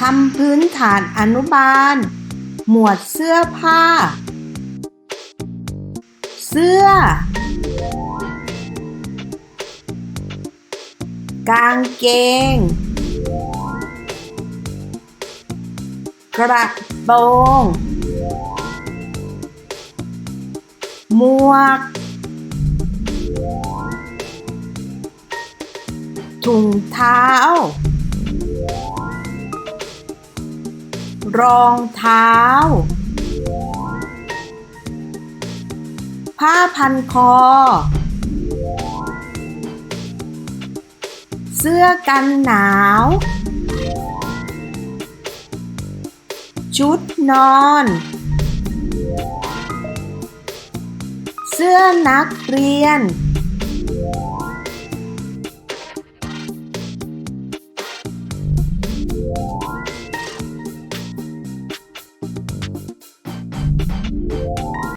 คำพื้นฐานอนุบาล หมวดเสื้อผ้า เสื้อ กางเกง กระโปรงหมวก ถุงเท้า รองเท้า ผ้าพันคอ เสื้อกันหนาว ชุดนอน เสื้อนักเรียน ค